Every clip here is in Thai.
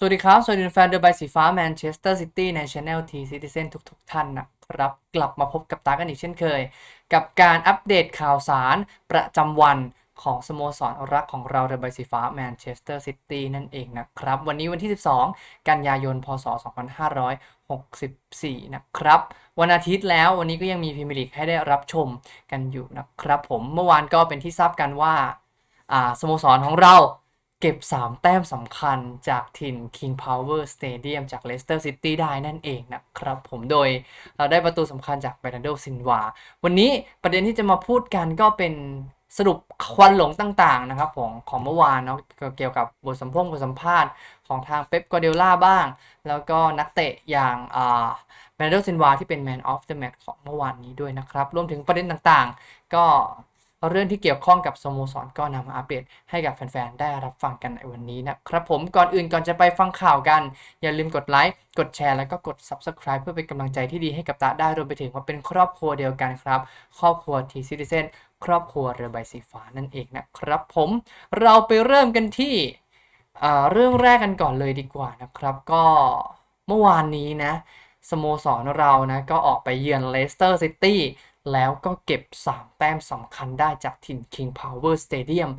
สวัสดีครับ สวัสดีแฟนเดอะใบสีฟ้าแมนเชสเตอร์ซิตี้ในช anel T Citizen ทุกๆทท่านนะครับ กลับมาพบกับตากันอีกเช่นเคย กับการอัปเดตข่าวสารประจำวันของสโมสรรักของเราเดอะใบสีฟ้าแมนเชสเตอร์ซิตี้นั่นเองนะครับ วันนี้วันที่ 12 กันยายน พศ 2564 นะครับ วันอาทิตย์แล้ววันนี้ก็ยังมีพรีเมียร์ลีกให้ได้รับชมกันอยู่นะครับผมเมื่อวานก็เป็นที่ทราบกันว่าอ่าสโมสรของเรา เก็บ 3 แต้มสำคัญจากถิ่น King Power Stadium จาก Leicester City ได้นั่นเองนะครับ ผมโดยเราได้ประตูสำคัญจาก Bernardo Silva วันนี้ประเด็นที่จะมาพูดกันก็เป็นสรุปควันหลงต่างๆนะครับของของเมื่อวานเนาะเกี่ยวกับบทสัมพงบทสัมภาษณ์ของทางเป๊ปก u a เดล่าบ้าง แล้วก็นักเตะอย่างอ่า Bernardo Silva ที่เป็น Man of the Match ของเมื่อวานนี้ด้วยนะครับ รวมถึงประเด็นต่างๆ ก็ เรื่องที่เกี่ยวข้องกับสโมสรก็นำมาอัปเดตให้กับแฟนๆ ได้รับฟังกันในวันนี้นะครับผมก่อนอื่นก่อนจะไปฟังข่าวกัน อย่าลืมกดไลค์กดแชร์แล้วก็กด Subscribe เพื่อเป็นกำลังใจที่ดีให้กับตาได้รวมไปถึงว่าเป็นครอบครัวเดียวกันครับ ครอบครัวทีซิติเซนครอบครัวเรือใบสีฟ้านั่นเองนะครับผมเราไปเริ่มกันที่เรื่องแรกกันก่อนเลยดีกว่านะครับ ก็เมื่อวานนี้นะ สโมสรเรานะก็ออกไปเยือนเลสเตอร์ซิตี้แล้วก็เก็บ 3 แต้มสำคัญได้จากถิ่น King Power Stadium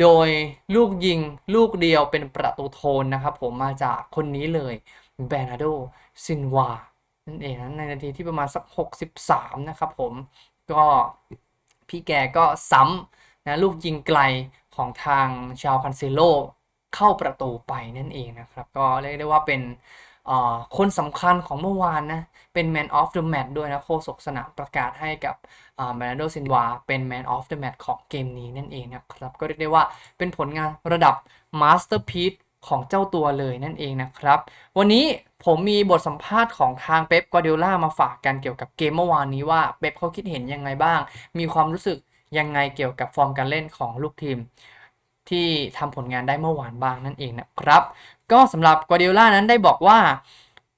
โดยลูกยิงลูกเดียวเป็นประตูโทนนะครับผมมาจากคนนี้เลยเบนาโดซินวานั่นเองนะในนาทีที่ประมาณสัก 63 นะครับผมก็พี่แกก็ซ้ำนะลูกยิงไกลของทางชาวคันเซโลเข้าประตูไปนั่นเองนะครับ ก็เรียกได้ว่าเป็น คนสำคัญของเมื่อวานนะ เป็น Man of the Match ด้วยนะโฆษกสนามประกาศให้กับอ่า Bernardo Silva เป็น Man of the Match ของเกมนี้นั่นเองนะครับ ก็เรียกได้ว่าเป็นผลงานระดับ Masterpiece ของเจ้าตัวเลยนั่นเองนะครับ วันนี้ผมมีบทสัมภาษณ์ของทางเป๊ปกวาเดล่ามาฝากกันเกี่ยวกับเกมเมื่อวานนี้ว่าเป๊ปเขาคิดเห็นยังไงบ้าง มีความรู้สึกยังไงเกี่ยวกับฟอร์มการเล่นของลูกทีมที่ทำผลงานได้เมื่อวานบ้างนั่นเองนะครับ ก็สำหรับกัวเดล่านั้นได้บอกว่า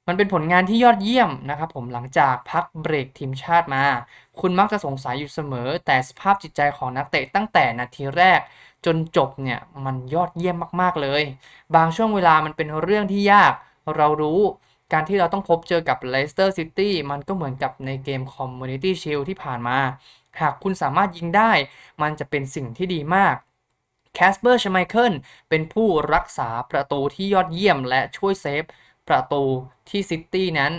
มันเป็นผลงานที่ยอดเยี่ยมนะครับผมหลังจากพักเบรกทีมชาติมา คุณมักจะสงสัยอยู่เสมอ แต่สภาพจิตใจของนักเตะตั้งแต่นาทีแรกจนจบเนี่ยมันยอดเยี่ยมมากๆเลย บางช่วงเวลามันเป็นเรื่องที่ยากเรารู้การที่เราต้องพบเจอกับ Leicester City มันก็เหมือนกับในเกม Community Shield ที่ผ่านมา หากคุณสามารถยิงได้ มันจะเป็นสิ่งที่ดีมาก แคสเปอร์ชไมเคิลเป็นผู้รักษาประตูที่ยอดเยี่ยมและช่วยเซฟประตูที่ซิตี้นั้น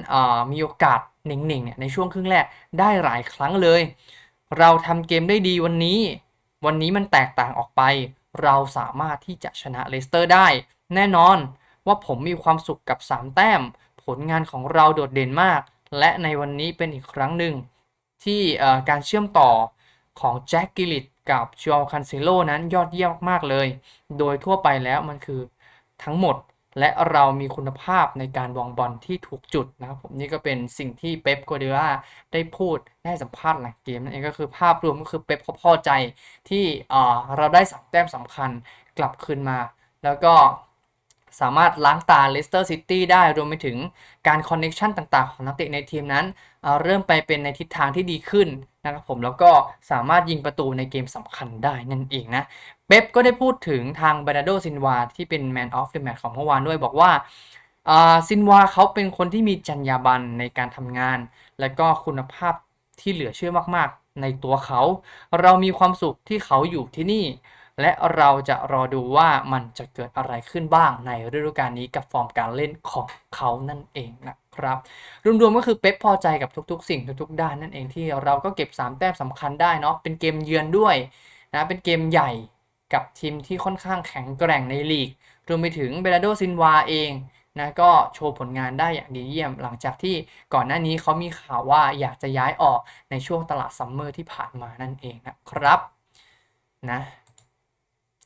มีโอกาสหนิ่งๆเนี่ยในช่วงครึ่งแรกได้หลายครั้งเลย เราทำเกมได้ดีวันนี้ วันนี้มันแตกต่างออกไป เราสามารถที่จะชนะเลสเตอร์ได้ แน่นอนว่าผมมีความสุขกับ 3 แต้ม ผลงานของเราโดดเด่นมาก และในวันนี้เป็นอีกครั้งหนึ่งที่การเชื่อมต่อของแจ็คกิลิต กับจอคันเซโลนั้นยอดเยี่ยมมากเลย โดยทั่วไปแล้วมันคือทั้งหมดและเรามีคุณภาพในการวางบอลที่ถูกจุดนะครับผมนี่ก็เป็นสิ่งที่เป๊ปกัวเดล่าได้พูดได้สัมภาษณ์หลังเกมนั่นเองก็คือภาพรวมก็คือเป๊ปเขาพอใจที่เอ่อเราได้สามแต้มสำคัญกลับคืนมา แล้วก็ สามารถล้างตาเลสเตอร์ซิตี้ได้รวมไปถึงการคอนเน็ชันต่างๆ ของนักเตะในทีมนั้นเเริ่มไปเป็นในทิศทางที่ดีขึ้นนะครับผมแล้วก็สามารถยิงประตูในเกมสำคัญได้นั่นเองนะเป๊ปก็ได้พูดถึงทางบรนาโดซินวาที่เป็น Man of the Match ของเมื่อวานด้วยบอกว่าอ่าซินวาเขาเป็นคนที่มีจรรยาบรรณในการทำงาน และก็คุณภาพที่เหลือเชื่อมากๆ ในตัวเขา เรามีความสุขที่เขาอยู่ที่นี่ และเราจะรอดูว่ามันจะเกิดอะไรขึ้นบ้างในฤดูกาลนี้กับฟอร์มการเล่นของเขานั่นเองนะครับ รวมๆก็คือเป๊ปพอใจกับทุกๆ สิ่งทุกๆ ด้านนั่นเองที่เราก็เก็บ 3 แต้มสำคัญได้เนาะเป็นเกมเยือนด้วยนะเป็นเกมใหญ่กับทีมที่ค่อนข้างแข็งแกร่งในลีก รวมไปถึงเบราโดซินวาเองนะก็โชว์ผลงานได้อย่างดีเยี่ยม หลังจากที่ก่อนหน้านี้เขามีข่าวว่าอยากจะย้ายออกในช่วงตลาดซัมเมอร์ที่ผ่านมานั่นเองนะครับนะ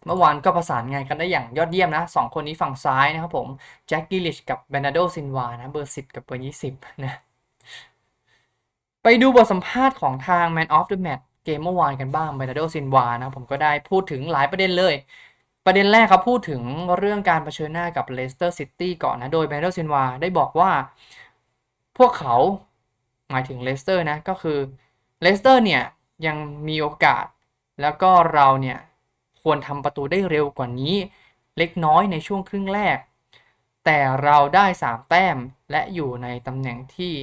เมื่อวานก็ประสานงานกันได้อย่างยอดเยี่ยมนะสองคนนี้ฝั่งซ้ายนะครับผมแจ็คกิลิชกับเบนาโดซินวานะเบอร์ 10 กับเบอร์ 20 นะ ไปดูบทสัมภาษณ์ของทาง Man of the Match เกมเมื่อวานกันบ้างเบนาโดซินวานะผมก็ได้พูดถึงหลายประเด็นเลยประเด็นแรกครับพูดถึงเรื่องการเผชิญหน้ากับเลสเตอร์ซิตี้ก่อนนะ โดยเบรนาโดซินวาได้บอกว่า พวกเขาหมายถึงเลสเตอร์นะ ก็คือเลสเตอร์เนี่ย ยังมีโอกาส แล้วก็เราเนี่ย ควรทำประตูได้เร็วกว่านี้ เล็กน้อยในช่วงครึ่งแรก แต่เราได้ 3 แต้มและอยู่ในตำแหน่งที่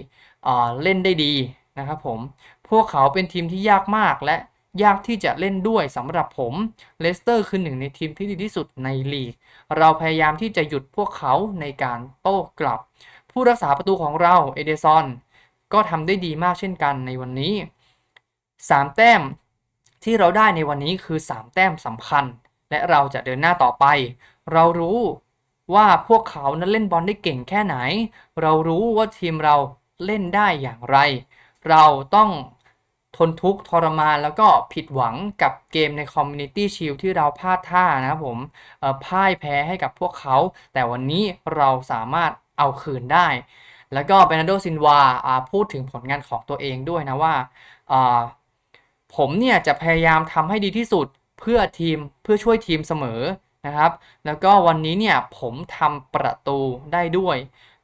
เเล่นได้ดีนะครับผม พวกเขาเป็นทีมที่ยากมากและยากที่จะเล่นด้วยสำหรับผมเลสเตอร์คือหนึ่งในทีมที่ดีที่สุดในลีก เราพยายามที่จะหยุดพวกเขาในการโต้กลับ ผู้รักษาประตูของเราเอเดซอนก็ทำได้ดีมากเช่นกันในวันนี้ 3 แต้ม ที่เราได้ในวันนี้คือ 3 แต้มสำคัญ และเราจะเดินหน้าต่อไป เรารู้ว่าพวกเขานั้นเล่นบอลได้เก่งแค่ไหน เรารู้ว่าทีมเราเล่นได้อย่างไร เราต้องทนทุกข์ทรมานแล้วก็ผิดหวังกับเกมใน Community Shield ที่เราพลาดท่านะครับผมเอ่อพ่ายแพ้ให้กับพวกเขา แต่วันนี้เราสามารถเอาคืนได้ แล้วก็เบนาโดซินวาพูดถึงผลงานของตัวเองด้วยนะว่าอ่า ผมเนี่ยจะพยายามทำให้ดีที่สุดเพื่อทีมเพื่อช่วยทีมเสมอนะครับ แล้วก็วันนี้เนี่ยผมทำประตูได้ด้วย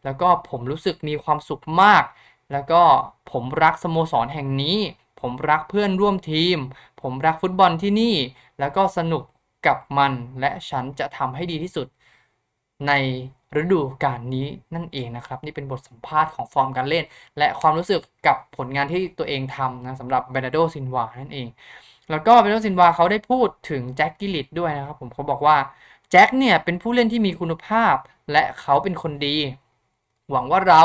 แล้วก็ผมรู้สึกมีความสุขมาก แล้วก็ผมรักสโมสรแห่งนี้ ผมรักเพื่อนร่วมทีม ผมรักฟุตบอลที่นี่ แล้วก็สนุกกับมันและฉันจะทำให้ดีที่สุดใน ฤดูกาลนี้นั่นเองนะครับ นี่เป็นบทสัมภาษณ์ของฟอร์มการเล่น และความรู้สึกกับผลงานที่ตัวเองทำนะสำหรับเบรนาโดซินวานั่นเอง แล้วก็เบรนาโดซินวาเขาได้พูดถึงแจ็คกิลิตด้วยนะครับผมเขาบอกว่าแจ็คเนี่ยเป็นผู้เล่นที่มีคุณภาพ และเขาเป็นคนดี หวังว่าเรา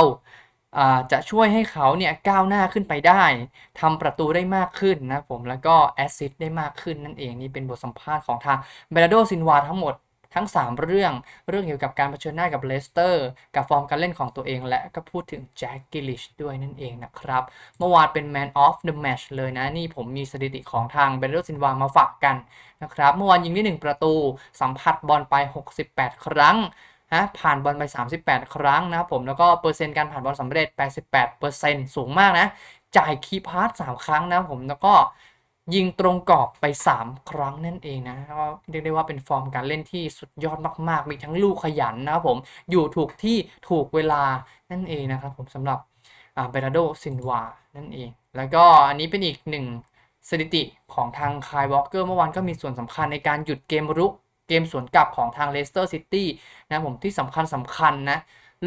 จะช่วยให้เขาเนี่ยก้าวหน้าขึ้นไปได้ทำประตูได้มากขึ้นนะผมแล้วก็แอสซิสต์ได้มากขึ้นนั่นเองนี่เป็นบทสัมภาษณ์ของทางเบรโดซินวาทั้งหมด ทั้ง 3 เรื่อง เรื่องเกี่ยวกับการเผชิญหน้ากับเลสเตอร์ กับฟอร์มการเล่นของตัวเอง และก็พูดถึงแจ็คกิลิชด้วยนั่นเองนะครับ เมื่อวานเป็น Man of the Match เลยนะ นี่ผมมีสถิติของทางเบรโดซินวามาฝากกันนะครับ เมื่อวานยิงได้ 1 ประตู สัมผัสบอลไป 68 ครั้งฮะผ่านบอลไป 38 ครั้งนะครับผม แล้วก็เปอร์เซ็นต์การผ่านบอลสำเร็จ 88%สูงมากนะ จ่ายคีย์พาส3ครั้งนะผม แล้วก็ ยิงตรงกรอบไป 3 ครั้งนั่นเองนะก็เรียกได้ว่าเป็นฟอร์มการเล่นที่สุดยอดมาก ๆ มีทั้งลูกขยันนะครับผมอยู่ถูกที่ถูกเวลานั่นเองนะครับผมสำหรับเบราโดซินวานั่นเอง แล้วก็อันนี้เป็นอีกหนึ่งสถิติของทางคายวอลเกอร์เมื่อวานก็มีส่วนสำคัญในการหยุดเกมรุกเกมสวนกลับของทางเลสเตอร์ซิตี้นะผมที่สำคัญสำคัญนะ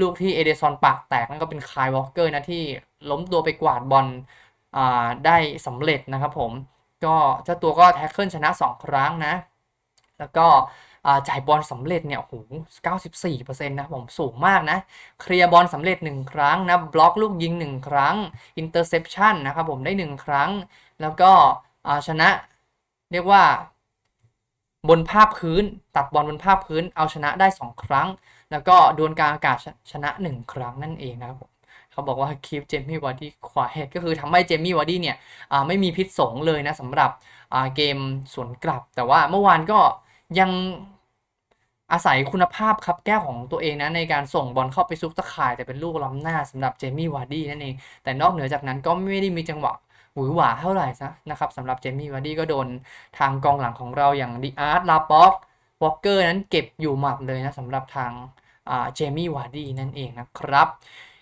ลูกที่เอเดซอนปากแตกนั่นก็เป็นคายวอลเกอร์นะที่ล้มตัวไปกวาดบอลได้สำเร็จนะครับผม ก็เจ้าตัวก็แท็กเกิลชนะ 2 ครั้งนะ แล้วก็จ่ายบอลสำเร็จเนี่ยโอ้โห94%นะผมสูงมากนะ เคลียร์บอลสำเร็จ 1 ครั้งนะ บล็อกลูกยิง 1 ครั้ง อินเตอร์เซปชันนะครับผมได้ 1 ครั้ง แล้วก็ชนะเรียกว่าบนภาคพื้น ตัดบอลบนภาคพื้น เอาชนะได้ 2 ครั้ง แล้วก็ดวลกลางอากาศชชนะ 1 ครั้งนั่นเองนะครับผม เขาบอกว่าคีฟเจมี่วาร์ดี้ควาเก็คือทำให้เจมี่วาร์ดี้เนี่ยไม่มีพิษสงเลยนะสำหรับเกมสวนกลับ แต่ว่าเมื่อวานก็ยังอาศัยคุณภาพครับแก้วของตัวเองนะในการส่งบอลเข้าไปซุกตะข่ายแต่เป็นลูกล้ำหน้าสำหรับเจมี่วาร์ดี้นั่นเอง แต่นอกเหนือจากนั้นก็ไม่ได้มีจังหวะหวือหวาเท่าไหร่ซะนะครับสำหรับเจมี่วาร์ดี้ก็โดนทางกองหลังของเราอย่างดิอาร์ตลาป็อกวอลเกอร์นั้นเก็บอยู่หมัดเลยนะสำหรับทางเจมี่วาร์ดี้นั่นเองนะครับ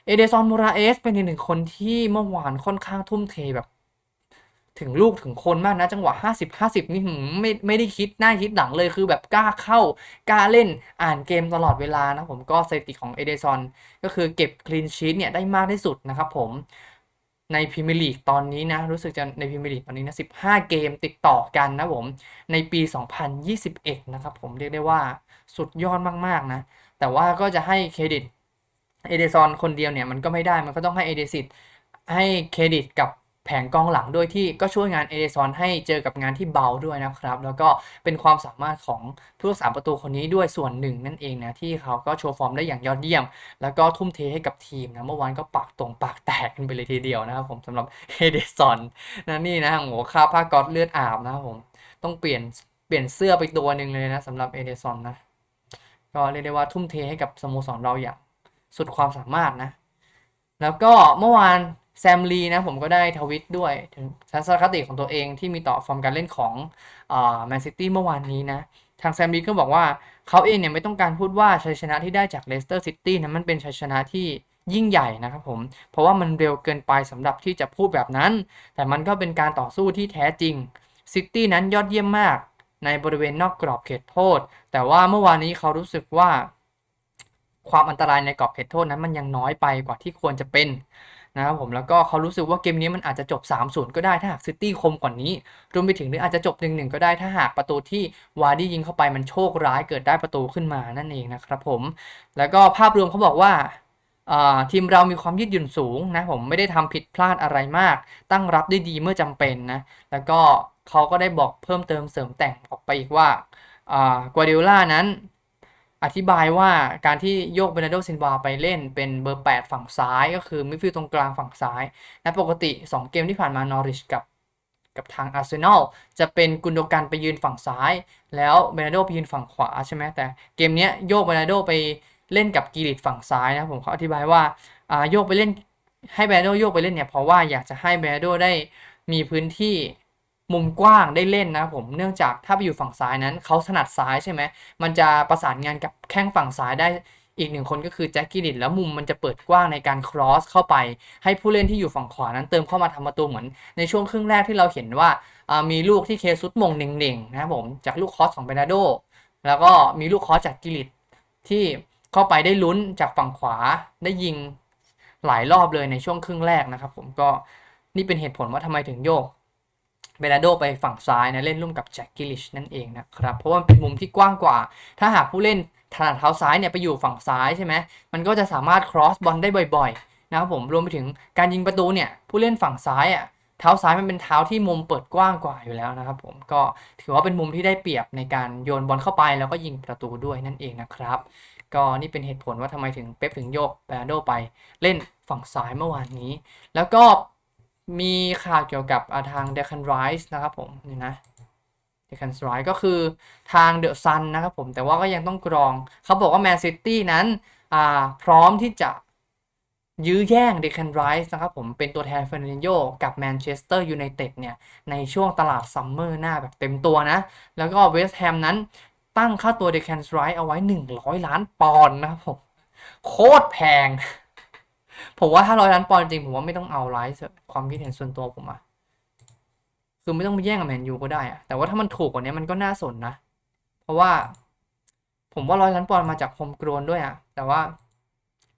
เอเดซอนมูราเอสเป็นอีกหนึ่งคนที่เมื่อวานค่อนข้างทุ่มเทแบบ ถึงลูกถึงคนมากนะ จังหวะ 50 50 นี่หืมไม่ไม่ได้คิดหน้าคิดหลังเลยคือแบบกล้าเข้ากล้าเล่นอ่านเกมตลอดเวลานะผมก็สถิติของเอเดซอนก็คือเก็บคลีนชีตเนี่ยได้มากที่สุดนะครับผมในพรีเมียร์ลีกตอนนี้นะ รู้สึกจะในพรีเมียร์ลีกตอนนี้นะ 15 เกมติดต่อกันนะผม ในปี 2021 นะครับผมเรียกได้ว่าสุดยอดมาก ๆ นะ แต่ว่าก็จะให้เครดิต เอเดซอนคนเดียวเนี่ยมันก็ไม่ได้มันก็ต้องให้เอเดซิตให้เครดิตกับแผงกองหลังด้วยที่ก็ช่วยงานเอเดซอนให้เจอกับงานที่เบาด้วยนะครับ แล้วก็เป็นความสามารถของผู้รักษาประตูคนนี้ด้วยส่วนหนึ่งนั่นเองนะ ที่เขาก็โชว์ฟอร์มได้อย่างยอดเยี่ยม แล้วก็ทุ่มเทให้กับทีมนะ เมื่อวานก็ปากตรงปากแตกกันไปเลยทีเดียวนะครับผมสำหรับเอเดซอนนะนี่นะโอ้โหค่าผ้าก๊อตเลือดอาบนะครับผมต้องเปลี่ยนเปลี่ยนเสื้อไปตัวหนึ่งเลยนะสำหรับเอเดซอนนะก็เรียกได้ว่าทุ่มเทให้กับสโมสรเราอย่าง สุดความสามารถนะ แล้วก็เมื่อวานแซมลีนะผมก็ได้ทวิตด้วยถึงทัศนคติของตัวเองที่มีต่อฟอร์มการเล่นของแมนซิตี้เมื่อวานนี้นะทางแซมลีก็บอกว่าเขาเองเนี่ยไม่ต้องการพูดว่าชัยชนะที่ได้จากเลสเตอร์ซิตี้นั้นมันเป็นชัยชนะที่ยิ่งใหญ่นะครับผม เพราะว่ามันเร็วเกินไปสำหรับที่จะพูดแบบนั้น แต่มันก็เป็นการต่อสู้ที่แท้จริงซิตี้นั้นยอดเยี่ยมมากในบริเวณนอกกรอบเขตโทษ แต่ว่าเมื่อวานนี้เขารู้สึกว่า ความอันตรายในกรอบเขตโทษนั้นมันยังน้อยไปกว่าที่ควรจะเป็นนะครับผมแล้วก็เขารู้สึกว่าเกมนี้มันอาจจะจบ 3-0 ก็ได้ถ้าหากซิตี้คมกว่านี้ รวมไปถึงหรืออาจจะจบ 1-1 ก็ได้ถ้าหากประตูที่วาร์ดี้ยิงเข้าไปมันโชคร้ายเกิดได้ประตูขึ้นมานั่นเองนะครับผม แล้วก็ภาพรวมเขาบอกว่าทีมเรามีความยืดหยุ่นสูงนะผมไม่ได้ทำผิดพลาดอะไรมาก ตั้งรับได้ดีเมื่อจำเป็นนะแล้วก็เขาก็ได้บอกเพิ่มเติมเสริมแต่งออกไปอีกว่ากวาดิโอล่านั้น อธิบายว่าการที่โยกเบนาร์โดซินวาไปเล่นเป็นเบอร์ 8 ฝั่งซ้ายก็คือมิดฟิลด์ตรงกลางฝั่งซ้ายนะปกติ 2 เกมที่ผ่านมานอริชกับกับทางอาร์เซนอลจะเป็นกุนโดกันไปยืนฝั่งซ้าย แล้วเบนาร์โดไปยืนฝั่งขวาใช่ไหมแต่เกมนี้โยกเบนาร์โดไปเล่นกับกีริตฝั่งซ้ายนะผมเขาอธิบายว่าอ่าโยกไปเล่นให้เบนาร์โดโยกไปเล่นเนี่ยเพราะว่าอยากจะให้เบนาร์โดได้มีพื้นที่ มุมกว้างได้เล่นนะผมเนื่องจากถ้าไปอยู่ฝั่งซ้ายนั้นเขาถนัดซ้ายใช่ไหมมันจะประสานงานกับแข้งฝั่งซ้ายได้อีกหนึ่งคนก็คือแจ็คกิลิตแล้วมุมมันจะเปิดกว้างในการครอสเข้าไป ให้ผู้เล่นที่อยู่ฝั่งขวานั้นเติมเข้ามาทำประตูเหมือน ในช่วงครึ่งแรกที่เราเห็นว่ามีลูกที่เคซุสมงเน่งๆนะครับผมจากลูกคอสของเบนาโดแล้วก็มีลูกคอสจากกิลิตที่เข้าไปได้ลุ้นจากฝั่งขวาได้ยิงหลายรอบเลยในช่วงครึ่งแรกนะครับ ผมก็นี่เป็นเหตุผลว่าทำไมถึงโยก เบนาโดไปฝั่งซ้ายนะเล่นร่วมกับแจ็คกิลิชนั่นเองนะครับเพราะว่ามันเป็นมุมที่กว้างกว่า ถ้าหากผู้เล่นถนัดเท้าซ้ายเนี่ยไปอยู่ฝั่งซ้ายใช่ไหมมันก็จะสามารถ cross บอลได้บ่อยๆนะครับผมรวมไปถึงการยิงประตูเนี่ยผู้เล่นฝั่งซ้ายอะเท้าซ้ายมันเป็นเท้าที่มุมเปิดกว้างกว่าอยู่แล้วนะครับผมก็ถือว่าเป็นมุมที่ได้เปรียบในการโยนบอลเข้าไปแล้วก็ยิงประตูด้วยนั่นเองนะครับ ก็นี่เป็นเหตุผลว่าทำไมถึงเป๊ปถึงโยกเบนาโดไปเล่นฝั่งซ้ายเมื่อวานนี้ แล้วก็ มีข่าวเกี่ยวกับาทางเดคันไรส์นะครับผมนี่นะเดคันไรส์ก็คือทางเดอะซันนะครับผมแต่ว่าก็ยังต้องกรอง เขาบอกว่าแมนซิตี้นั้นพร้อมที่จะยื้อแย่งเดคันไรส์นะครับผมเป็นตัวแทนเฟอร์นันโยกับแมนเชสเตอร์ยูไนเต็ดเนี่ย ในช่วงตลาดซัมเมอร์หน้าแบบเต็มตัวนะ แล้วก็เวสต์แฮมนั้นตั้งค่าตัวเดคันไรส์เอาไว้ 100 ล้านปอนด์นะครับผม โคตรแพง ผมว่าถ้าร้อยล้านปอนด์จริงผมว่าไม่ต้องเอาไลท์ความคิดเห็นส่วนตัวผมอะคือไม่ต้องไปแย่งกับแมนยูก็ได้อะแต่ว่าถ้ามันถูกกว่านี้มันก็น่าสนนะ เพราะว่า ผมว่าร้อยล้านปอนด์มาจากโฮมกรนด้วยอะแต่ว่า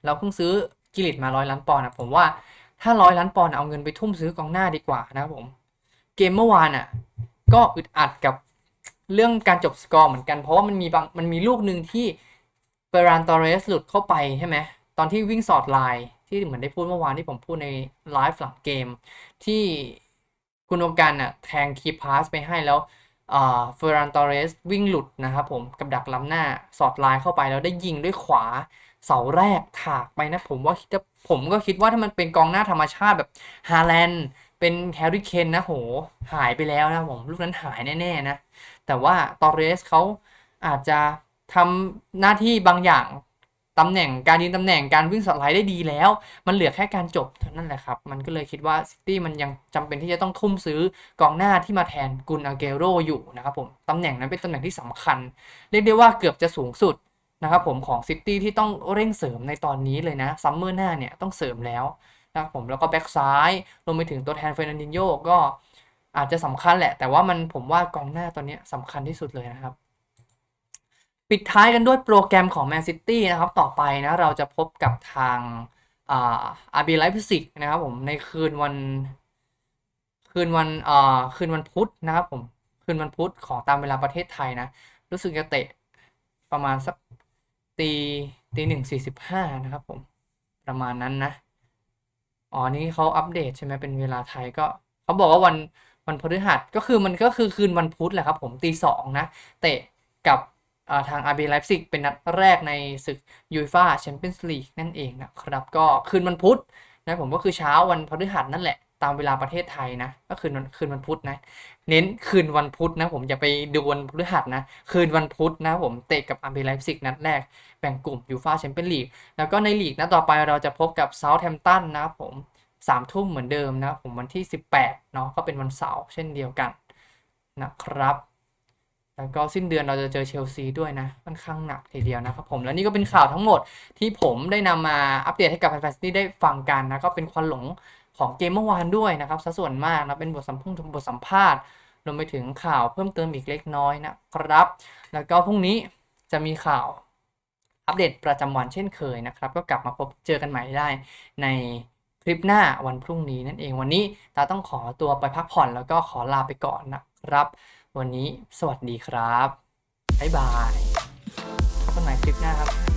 เราเพิ่งซื้อกิลิตมาร้อยล้านปอนด์อะผมว่าถ้าร้อยล้านปอนด์เอาเงินไปทุ่มซื้อกองหน้าดีกว่านะครับผม เกมเมื่อวานอะก็อึดอัดกับเรื่องการจบสกอร์เหมือนกัน เพราะว่ามันมีบางมันมีลูกหนึ่งที่เฟรานตอเรสหลุดเข้าไปใช่ไหมตอนที่วิ่งสอดไลน์ ที่เหมือนได้พูดเมื่อวานที่ผมพูดในไลฟ์หลังเกม ที่คุณวงการน่ะแทงคีพาสไปให้แล้วเฟรานตอเรสวิ่งหลุดนะครับผมกับดักล้ำหน้าสอดลน์เข้าไปแล้วได้ยิงด้วยขวาเสาแรกถากไปนะผมว่าคิดผมก็คิดว่าถ้ามันเป็นกองหน้าธรรมชาติแบบฮาแลนด์เป็นแฮร์รี่เคนนะโหหายไปแล้วนะผมลูกนั้นหายแน่ๆนะ แต่ว่าตอเรสเขาอาจจะทำหน้าที่บางอย่าง ตำแหน่งการยืนตำแหน่งการวิ่งสไลด์ได้ดีแล้ว มันเหลือแค่การจบเท่านั้นแหละครับ มันก็เลยคิดว่าซิตี้มันยังจำเป็นที่จะต้องทุ่มซื้อกองหน้าที่มาแทนกุนอาเกโรอยู่นะครับผมตำแหน่งนั้นเป็นตำแหน่งที่สำคัญ เรียกได้ว่าเกือบจะสูงสุดนะครับผมของซิตี้ที่ต้องเร่งเสริมในตอนนี้เลยนะซัมเมอร์หน้าเนี่ยต้องเสริมแล้วนะครับผมแล้วก็แบ็กซ้ายรวมไปถึงตัวแทนเฟรนันดินโยก็อาจจะสำคัญแหละ แต่ว่ามันผมว่ากองหน้าตอนนี้สำคัญที่สุดเลยนะครับ ปิดท้ายกันด้วยโปรแกรมของแมนซิตี้นะครับ ต่อไปนะเราจะพบกับทางอาร์บีไลฟ์ซิกนะครับผมในคืนวัน คืนวันอ่าคืนวันพุธนะครับผม คืนวันพุธของตามเวลาประเทศไทยนะ รู้สึกจะเตะประมาณสักตีตีหนึ่งสี่สิบห้านะครับผม ประมาณนั้นนะ อ๋อ นี่เขาอัปเดตใช่ไหมเป็นเวลาไทยก็เขาบอกว่าวันวันพฤหัสก็คือมันก็คือคืนวันพุธแหละครับผมตีสองนะ เตะกับ ทาง RB Leipzig เป็นนัดแรกในศึกยูฟ่าแชมเปี้ยนส์ลีกนั่นเองนะครับ ก็คืนวันพุธนะผมก็คือเช้าวันพฤหัสนั่นแหละ ตามเวลาประเทศไทยนะ ก็คืนวันคืนวันพุธนะ เน้นคืนวันพุธนะ ผมอย่าไปดูวันพฤหัสนะ คืนวันพุธนะผมเตะกับ RB Leipzig นัดแรก แบ่งกลุ่มยูฟ่าแชมเปี้ยนลีกแล้วก็ในลีกนะต่อไปเราจะพบกับเซาท์แฮมป์ตันนะผมสามทุ่มเหมือนเดิมนะผมวันที่ 18เนาะก็เป็นวันเสาร์เช่นเดียวกันนะครับ แล้วก็สิ้นเดือนเราจะเจอเชลซีด้วยนะค่อนข้างหนักทีเดียวนะครับผมแล้วนี่ก็เป็นข่าวทั้งหมดที่ผมได้นำมาอัปเดตให้กับแฟนๆที่ได้ฟังกันนะก็เป็นความหลงของเกมเมื่อวานด้วยนะครับสัดส่วนมากนะเป็นบทสัมพงบทสัมภาษณ์รวมไปถึงข่าวเพิ่มเติมอีกเล็กน้อยนะครับ แล้วก็พรุ่งนี้จะมีข่าวอัปเดตประจำวันเช่นเคยนะครับ ก็กลับมาพบเจอกันใหม่ได้ในคลิปหน้าวันพรุ่งนี้นั่นเองวันนี้ตาต้องขอตัวไปพักผ่อนแล้วก็ขอลาไปก่อนนะครับ วันนี้สวัสดีครับ บ๊ายบายพบกันใหม่คลิปหน้าครับ